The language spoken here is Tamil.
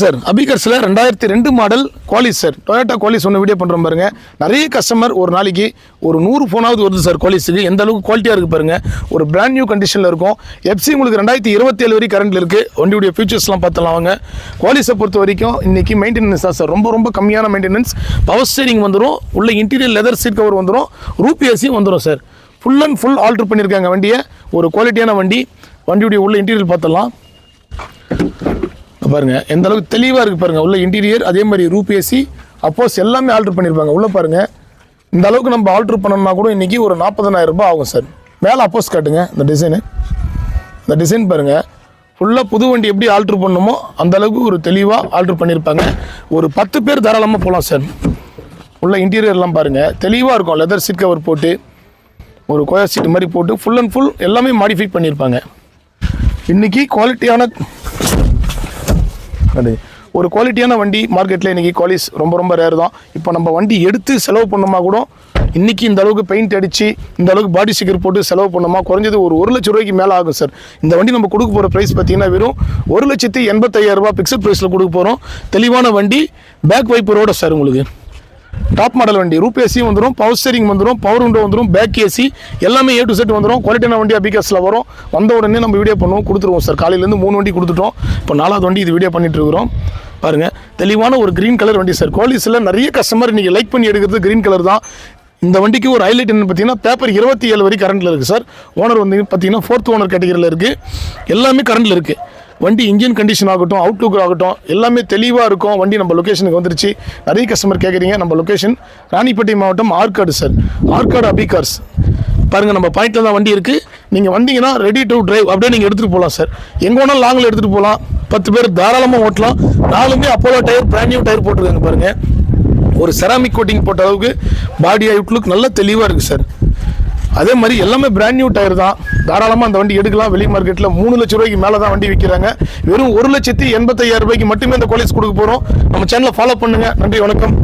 சார். அபிகர்ஸில் ரெண்டாயிரத்தி ரெண்டு model Qualis sir. Toyota Qualis ஒன்று வீடியோ பண்ணுறோம் பாருங்கள் நிறைய கஸ்டமர் ஒரு நாளைக்கு ஒரு நூறு ஃபோனாவது வருது சார் குவாலிஸுக்கு எந்த அளவுக்கு குவாலிட்டியாக இருக்குது பாருங்கள் ஒரு பிராண்ட் நியூ கண்டிஷனில் இருக்கும். எஃப்சி உங்களுக்கு ரெண்டாயிரத்தி இருபத்தேழு வரை வரைக்கும் கரண்டில் இருக்குது வண்டியுடைய ஃபியூச்சர்ஸ்லாம் பார்த்துலாம் வாங்க. குவாலிஸை பொறுத்த வரைக்கும் இன்றைக்கி மெயின்டெனன்ஸ் தான் சார். ரொம்ப ரொம்ப கம்மியான மெயின்டெனன்ஸ் பவர் ஸ்டேரிங் வந்துடும் உள்ள இன்டீரியர் லெதர் சீட் கவர் வந்துடும் ரூபி ஏசியும் வந்துடும் sir. Full and full alter பண்ணியிருக்காங்க வண்டியை. ஒரு குவாலிட்டியான வண்டி. வண்டியுடைய உள்ள இன்டீரியர் பார்த்தலாம் பாருங்கள் எந்த அளவுக்கு தெளிவாக இருக்குது பாருங்கள் உள்ள இன்டீரியர் அதே மாதிரி ரூப் ஏசி அப்போஸ் எல்லாமே ஆல்ட்ரு பண்ணியிருப்பாங்க உள்ளே பாருங்கள் இந்த அளவுக்கு நம்ம ஆல்ட்ரு பண்ணோம்னா கூட இன்றைக்கி ஒரு 40000 ரூபாய் ஆகும் சார் மேலே அப்போஸ் காட்டுங்க. இந்த டிசைனு இந்த டிசைன் பாருங்கள் ஃபுல்லாக புது வண்டி எப்படி ஆல்ட்ரு பண்ணணுமோ அந்த அளவுக்கு ஒரு தெளிவாக ஆல்ட்ரு பண்ணியிருப்பாங்க ஒரு பத்து பேர் தாராளமாக போகலாம் சார் உள்ள இன்டீரியர்லாம் பாருங்கள் தெளிவாக இருக்கும். லெதர் சீட் கவர் போட்டு ஒரு கோயா சீட் மாதிரி போட்டு ஃபுல் அண்ட் ஃபுல் எல்லாமே மாடிஃபை பண்ணியிருப்பாங்க இன்றைக்கி குவாலிட்டியான அது ஒரு குவாலிட்டியான வண்டி மார்க்கெட்டில் இன்றைக்கி குவாலிஸ் ரொம்ப ரொம்ப ரேர் தான். இப்போ நம்ம வண்டி எடுத்து செலவு பண்ணோமா கூட இன்றைக்கி இந்த அளவுக்கு பெயிண்ட் அடித்து இந்த அளவுக்கு பாடி ஸ்டிக்கர் போட்டு செலவு பண்ணோமா குறைஞ்சது ஒரு ஒரு லட்ச ரூபாய்க்கு மேலே ஆகும் சார் இந்த வண்டி நம்ம கொடுக்க போகிற ப்ரைஸ் பார்த்தீங்கன்னா வெறும் ஒரு லட்சத்தி எண்பத்தையாயிரரூபா பிக்சல் பிக்சட் ப்ரைஸில் கொடுக்க போகிறோம் தெளிவான வண்டி பேக் வைப்பரோட சார் உங்களுக்கு. டாப் மாடல் வண்டி ரூப் ஏசியும் வந்துடும் பவர் ஸ்டேரிங் வந்துடும் பவர் விண்டோ வந்துடும் பேக் ஏசி எல்லாமே ஏ டு செட் வந்துடும் குவாலிட்டியான வண்டி அபிகாஸில் வரும். வந்த உடனே நம்ம வீடியோ பண்ணுவோம். கொடுத்துருவோம் சார் காலையிலேருந்து மூணு வண்டி கொடுத்துட்டோம். இப்போ நாலாவது வண்டி இது வீடியோ பண்ணிட்டு இருக்கிறோம் தெளிவான ஒரு க்ரீன் கலர் வண்டி சார் குவாலிஸில் நிறைய கஸ்டமர் இன்றைக்கி லைக் பண்ணி எடுக்கிறது கிரீன் கலர் தான். இந்த வண்டிக்கு ஒரு ஹைலைட் என்னென்னு பார்த்தீங்கன்னா பேப்பர் இருபத்தி ஏழு வரைக்கும் கரண்ட்டில் இருக்குது சார் ஓனர் வந்து பார்த்தீங்கன்னா ஃபோர்த் ஓனர் கேட்டகரியில் இருக்குது எல்லாமே கரண்டில் இருக்குது வண்டி இன்ஜின் கண்டிஷன் ஆகட்டும் அவுட்லுக் ஆகட்டும் எல்லாமே தெளிவாக இருக்கும். வண்டி நம்ம லொக்கேஷனுக்கு வந்துருச்சு. நிறைய கஸ்டமர் கேட்குறீங்க நம்ம லொக்கேஷன் ராணிப்பேட்டை மாவட்டம் ஆற்காடு சார் ஆற்காடு அபிகார்ஸ் பாருங்கள் நம்ம பாயிண்டில் தான் வண்டி இருக்குது நீங்கள் வந்தீங்கன்னா ரெடி டு டிரைவ் அப்படியே நீங்கள் எடுத்துகிட்டு போகலாம் சார் எங்கே வேணாலும் லாங்கில் எடுத்துகிட்டு போகலாம் பத்து பேர் தாராளமாக ஓட்டலாம். நாலுமே Apollo tyre brand new tyre போட்டிருக்காங்க பாருங்கள் ஒரு செராமிக் கோட்டிங் போட்ட அளவுக்கு பாடி அவுட்லுக் நல்ல தெளிவாக இருக்குது சார் அதே மாதிரி எல்லாமே பிராண்ட் நியூ டயர் தான். தாராளமாக அந்த வண்டி எடுக்கலாம். வெளி மார்க்கெட்டில் மூணு லட்ச ரூபாய்க்கு மேலே தான் வண்டி விற்கிறாங்க வெறும் ஒரு லட்சத்தி எண்பத்தையாயிரம் ரூபாய்க்கு மட்டுமே இந்த குவாலிஸ் கொடுக்க போகிறோம் நம்ம சேனலை ஃபாலோ பண்ணுங்கள் நன்றி வணக்கம்.